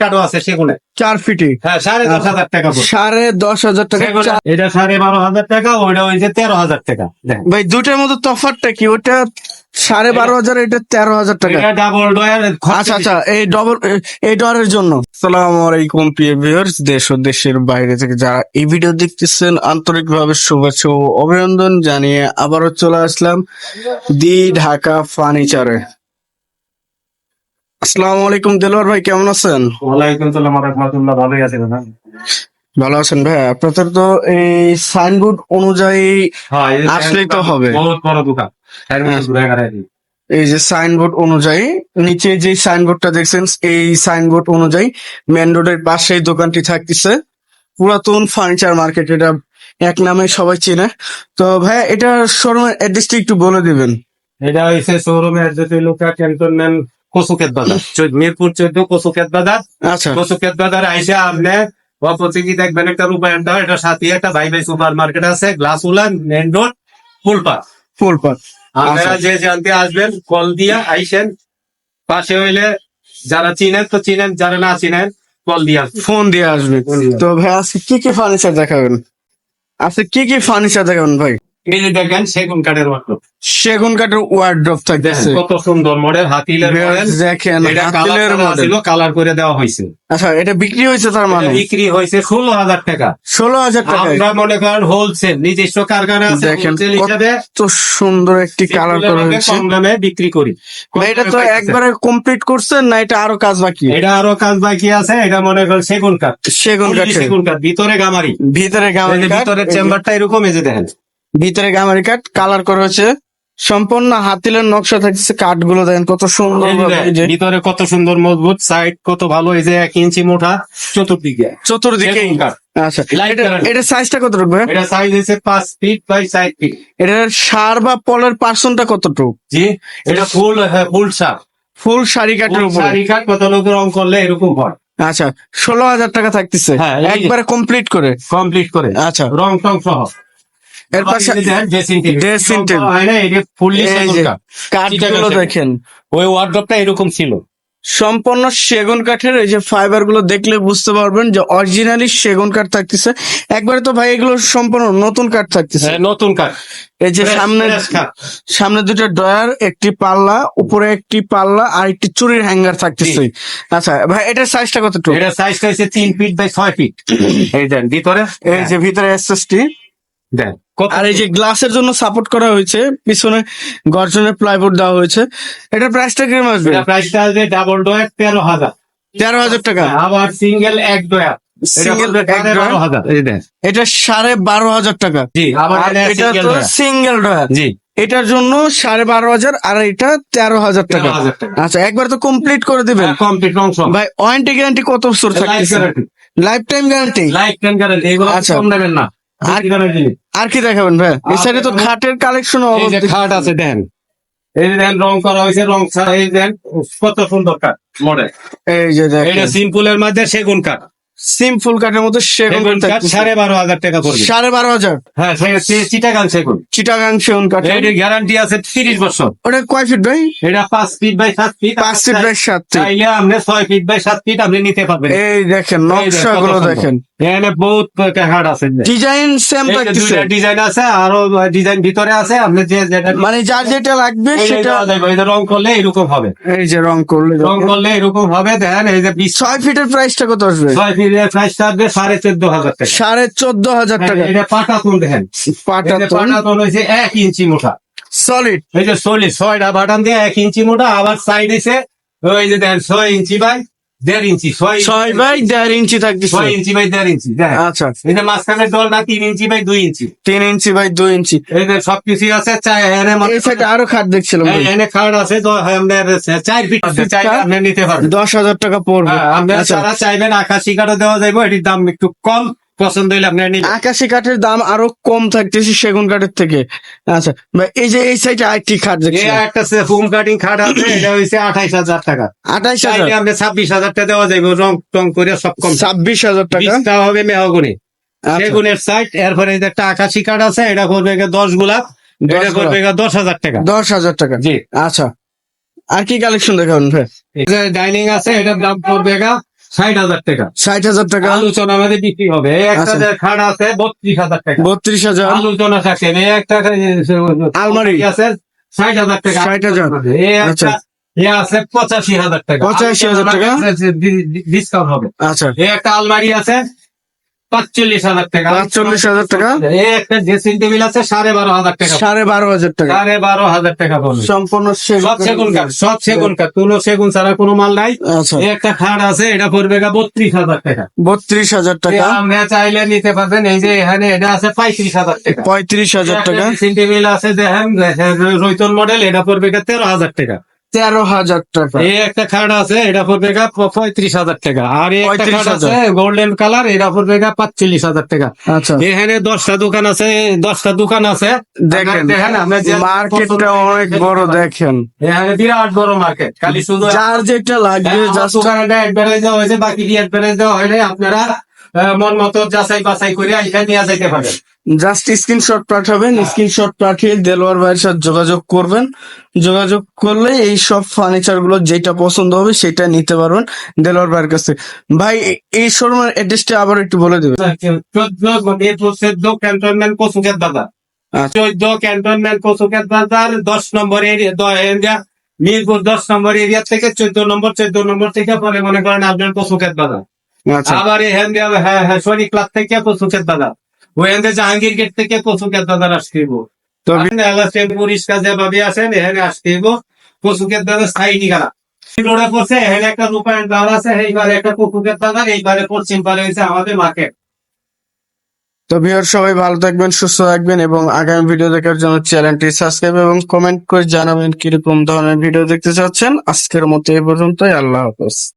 কাঠও আছে সেগুনে। চার ফিটি হ্যাঁ সাড়ে দশ হাজার টাকা সাড়ে দশ হাজার টাকা এটা সাড়ে বারো হাজার টাকা ওইটা হয়েছে তেরো হাজার টাকা। দেখেন। ভাই দুটার মধ্যে তফাৎটা কি? ওটা সাড়ে বারো হাজার এটা তেরো হাজার টাকা। ডাবল ডয়ার আচ্ছা আচ্ছা এই ডবল এই ডরের জন্য। সালাম আলাইকুম প্রিয় ভিউয়ার্স দেশ ও দেশের বাইরে থেকে যারা এই ভিডিও দেখতেছেন আন্তরিকভাবে শুভেচ্ছা ও অভিনন্দন জানিয়ে আবারও চলে আসলাম দি ঢাকা ফার্নিচারে। আসসালামু আলাইকুম দেলোয়ার ভাই কেমন আছেন? ওয়ালাইকুম সালাম রহমতুল্লাহ ভালোই আছে দাদা ভালো আছেন ভাই? আপনাদের তো এই সাইনবোর্ড অনুযায়ী হ্যাঁ আসলেই তো হবে। বহুত বড় দোকান। দিই। এই যে সাইনবোর্ড অনুযায়ী নিচে যে সাইনবোর্ডটা দেখছেন এই সাইনবোর্ড অনুযায়ী মেন রোডের পাশেই দোকানটি থাকতেছে। পুরাতন ফার্নিচার মার্কেট এটা এক নামে সবাই চেনে। তো ভাই এটা শোরুমের অ্যাড্রেসটা একটু বলে দিবেন। এটা হয়েছে শোরুমের যদি লোকা ক্যান্টনমেন্ট কসুকেত বাজার। মিরপুর চোদ্দ কসুকেত বাজার। আচ্ছা। কসুকেত বাজার আইসে আপনি অপোজিটে দেখবেন একটা রূপায়ণ টাওয়ার এটা সাথে একটা ভাই ভাই সুপার মার্কেট আছে গ্লাস উলান মেন রোড ফুলপাত ফুলপাত আপনারা আচ্ছা। যে জানতে আসবেন কল দিয়া আইসেন পাশে হইলে যারা চিনেন তো চিনেন যারা না চিনেন কল দিয়া ফোন দিয়ে আসবে। তো ভাই আজকে কি কি ফার্নিচার দেখাবেন? আজকে কি কি ফার্নিচার দেখাবেন ভাই? এই যে দেখেন সেগুন কাঠের ওয়ার্কশপ সেগুন কাঠের ওয়ার্ড্রপ থাকতেছে। কত সুন্দর মডেল হাতিলের মডেল দেখেন হাতিলের মডেল কালার করে দেওয়া হয়েছে। আচ্ছা এটা বিক্রি হয়েছে তার মানে? বিক্রি হয়েছে ষোলো হাজার টাকা। ষোলো হাজার টাকা আমরা মনে করেন হোলসেল নিজস্ব কারখানা আছে দেখেন কত সুন্দর একটি কালার করা হয়েছে। কম দামে বিক্রি করি। এটা তো একবারে কমপ্লিট করছেন না এটা আরও কাজ বাকি? এটা আরও কাজ বাকি আছে এটা মনে করেন সেগুন কাঠ। সেগুন কাঠের। সেগুন কাঠ ভিতরে গামারি। ভিতরে গামারি কাঠ ভিতরের চেম্বারটা এরকম এই যে দেখেন। ভিতরে গামারি কাঠ কালার করা হয়েছে। সম্পূর্ণ হাতিলের নকশা থাকছে কাঠগুলো দেখেন কত সুন্দর ভিতরে কত সুন্দর মজবুত সাইড কত ভালো এই যে এক ইঞ্চি মোটা চতুর্দিকে। চতুর্দিকে। আচ্ছা এটা সাইজটা কত রাখবে এটা সাইজ হয়েছে পাঁচ ফিট বাই সাইড ফিট এটার সার বা পলের পার্সনটা কতটুকু? জি এটা ফুল হ্যাঁ, ফুল সার। ফুল শাড়ি কাঠের উপরে। শাড়ি কাঠ কত লোক রং করলে এরকম হয়। আচ্ছা ষোলো হাজার টাকা থাকতেছে। হ্যাঁ, একবারে কমপ্লিট করে। কমপ্লিট করে। আচ্ছা। রং টং সহ। এর পাশে ড্রেসিং টেবিল। হয় কাঠগুলো দেখেন। ওই ওয়ার্ড্রপটা এরকম ছিল। সম্পূর্ণ সেগুন কাঠের এই যে ফাইবারগুলো দেখলে বুঝতে পারবেন যে অরিজিনালি সেগুন কাঠ থাকতেছে। একবারে তো ভাই এগুলো সম্পূর্ণ নতুন কাঠ থাকতেছে। হ্যাঁ, নতুন কাঠ। এই যে সামনে। সামনে দুটো ডয়ার একটি পাল্লা উপরে একটি পাল্লা আর একটি চুরির হ্যাঙ্গার থাকতেছে। আচ্ছা ভাই এটার সাইজটা কতটুকু? এটা সাইজটা হচ্ছে তিন ফিট বাই ছয় ফিট এই দেন ভিতরে? এই যে ভিতরে এসএসটি দেন। কত আর এই যে গ্লাসের জন্য সাপোর্ট করা হয়েছে পিছনে গর্জনের প্লাইবোর্ড দেওয়া হয়েছে এটা প্রাইসটা কীরকম আসবে? প্রাইসটা আসবে ডাবল ডয়ার তেরো হাজার। তেরো হাজার টাকা। আবার সিঙ্গেল এক ডয়ার এটা সাড়ে বারো হাজার। টাকা। জি আবার এটা এটা সিঙ্গেল তো সিঙ্গেল ডয়ার জি। এটার জন্য সাড়ে বারো হাজার আর এটা তেরো হাজার টাকা। আচ্ছা একবার তো কমপ্লিট করে দিবেন। কমপ্লিট অংশ ভাই ওয়ারেন্টি গ্যারান্টি কত বছর life life time guarantee life time guarantee এগুলো আচ্ছা। কম নেবেন না। আর- কি দেখাবেন ভাই? এই সাইডে তো। খাটের কালেকশন খাট আছে দেন। এই যে দেন রং করা হয়েছে রং ছাড়া এই দেন কত সুন্দর কাঠ মডেল এই যে এটা দেখেন। সিম্পল এর মধ্যে সেগুন কাঠ। সিম্পল কাঠের মধ্যে সেগুন কাঠ সাড়ে বারো হাজার টাকা পড়বে সাড়ে বারো হাজার? হ্যাঁ চিটাগাং সেগুন। চিটাগাং সেগুন কাঠ। এটির গ্যারান্টি আছে তিরিশ বছর। ওটা কয় ফিট ভাই? এটা পাঁচ ফিট বাই সাত ফিট পাঁচ ফিট বাই সাত ফিট চাইলে আপনি ছয় ফিট বাই সাত ফিট আপনি নিতে পারবেন। এই দেখেন নকশা গুলো দেখেন। এখানে বহুত হাট আছে। ডিজাইন সেম থাকতেছে ডিজাইন আছে আরও ডিজাইন ভিতরে আছে আপনি যে যেটা মানে যার যেটা লাগবে সেটা এই রং করলে এরকম হবে। এই যে রং করলে রং করলে এরকম হবে দেখেন এই যে ছয় ফিটের প্রাইসটা কত আসবে? ছয় ফিটের প্রাইস থাকবে সাড়ে চোদ্দ হাজার টাকা। সাড়ে চোদ্দ হাজার টাকা। এটা পাটা তুল দেখেন পাটা পাটা তুল হয়েছে এক ইঞ্চি মোটা। সলিড এই যে চল্লিশ ছয়টা বাটান দিয়ে এক ইঞ্চি মোটা আবার সাইড এসে ওই যে দেখেন ছয় ইঞ্চি বাই দেড় ইঞ্চি ছয় ছয় বাই দেড় ইঞ্চি থাকবে ছয় ইঞ্চি বাই দেড় ইঞ্চি আচ্ছা। এই মাঝখানে দল না তিন ইঞ্চি বাই দুই ইঞ্চি। তিন ইঞ্চি বাই দুই ইঞ্চি। যে সবকিছু আছে এই আরও খাট দেখছিলাম এখানে খাট আছে আপনার চার ফিট আপনি নিতে পারবেন দশ হাজার টাকা পড়বে। আপনারা আপনার আচ্ছা। চাইবেন আকাশি কাঠও দেওয়া যাবে এটির দাম একটু কম। পছন্দ হইলে আপনার নিবেন আকাশি কাঠের দাম আরও কম থাকতেছে সেগুন কাঠের থেকে। আচ্ছা ভাই, এই যে এই সাইডে আরেকটি খাট দেখছি। একটা ফুম কাটিং খাট আছে এটা হইছে আঠাইশ হাজার টাকা। আঠাইশ হাজার? আপনি ছাব্বিশ হাজার টাকা দেওয়া যাবে রং টং করে সব কম। ছাব্বিশ হাজার টাকা? হবে মেহগুনি। আচ্ছা, সেগুনের সাইট এরপরে এই যে একটা আকাশি কাঠ আছে এটা করবে দশগুলা এটা করবে দশ হাজার টাকা। দশ হাজার টাকা? জি। আচ্ছা। আর কি কালেকশন দেখাবেন ভাই? ডাইনিং আছে এটার দাম পড়বে ষাট হাজার টাকা। ষাট হাজার টাকা। আলোচনা আমাদের বিক্রি হবে। একটা আচ্ছা। খাট আছে বত্রিশ হাজার টাকা। বত্রিশ হাজার। আলোচনা থাকেন একটা আলমারি। আছে ষাট হাজার টাকা। 60,000 এই একটা আচ্ছা। এ আছে পঁচাশি হাজার টাকা। 85,000 টাকা? ডিসকাউন্ট হবে। আচ্ছা। এই একটা আলমারি আছে পাঁচচল্লিশ হাজার টাকা। পাঁচচল্লিশ হাজার টাকা? এই একটা ড্রেসিং টেবিল আছে সাড়ে বারো হাজার টাকা। সাড়ে বারো হাজার টাকা। সাড়ে বারো হাজার টাকা পড়বে সম্পূর্ণ সব সেগুন কাঠ সব সেগুন কাঠ কোনো সেগুন ছাড়া কোনো মাল নাই। আচ্ছা। এই একটা খাট আছে এটা পড়বে গা বত্রিশ হাজার টাকা। বত্রিশ হাজার টাকা। আপনি চাইলে নিতে পারবেন এই যে এখানে এটা আছে পঁয়ত্রিশ হাজার টাকা। পঁয়ত্রিশ হাজার টাকা। ড্রেসিং টেবিল আছে দেখেন রৈতন মডেল এটা পড়বে গা তেরো হাজার টাকা। তেরো হাজার টাকা। এই একটা খাট আছে এটা পড়বে গা পঁয়ত্রিশ হাজার টাকা। আর এই একটা খাট আছে গোল্ডেন কালার এটা পড়বে গা পাঁচচল্লিশ হাজার টাকা। আচ্ছা। এখানে দশটা দোকান আছে দশটা দোকান আছে। দেখেন দেখেন মার্কেটটা অনেক বড় দেখেন। এখানে বিরাট বড় মার্কেট খালি শুধু যার যেটা লাগবে হ্যাঁ, আমার জাস্ট দোকানে অ্যাডভার্টাইজ দেওয়া হয়েছে বাকি অ্যাডভার্টাইজ দেওয়া হয় নাই আপনারা মন মতো যাচাই বাছাই করে এখানে নিয়ে যেতে পারেন জাস্ট স্ক্রিনশট পাঠাবেন স্ক্রিনশট পাঠিয়ে দেলোয়ার ভাইয়ের সাথে যোগাযোগ করবেন। যোগাযোগ করলে এই সব ফার্নিচারগুলো যেটা পছন্দ হবে সেটা নিতে পারবেন দেলোয়ার ভাইয়ের কাছে। ভাই এই শোরুমের অ্যাড্রেসটা আবার একটু বলে দেবেন। চোদ্দ মানে চোদ্দ ক্যান্টনমেন্ট কসুকের বাজার। আচ্ছা। চোদ্দ ক্যান্টনমেন্ট কসুকের বাজার দশ নম্বর এরিয়া মিরপুর দশ নম্বর এরিয়া থেকে চোদ্দ নম্বর চোদ্দ নম্বর থেকে পরে মনে করেন আপনার কসুকের বাজার। আচ্ছা আবার এখান দিয়ে হ্যাঁ হ্যাঁ শরীর ক্লাব থেকে কসুকের বাজার ওখান থেকে জাহাঙ্গীর গেট থেকে কসুকের বাজার আসতে হইব। তো আপনি এলাচেন পরিষ্কার যেভাবে আছেন এখানে আসতে হইব। কসুকের বাজার স্থায়ী রোডে পড়ছে এখানে একটা রূপায়ণ আছে এইবারে একটা এইবারে পশ্চিম পারে হয়েছে আমাদের মার্কেট তো ভিউয়ার সবাই ভালো থাকবেন সুস্থ থাকবেন এবং আগামী ভিডিও দেখার জন্য চ্যানেলটি সাবস্ক্রাইব এবং কমেন্ট করে জানাবেন কীরকম ধরনের ভিডিও দেখতে চাচ্ছেন। আজকের মতো এই পর্যন্তই আল্লাহ হাফেজ।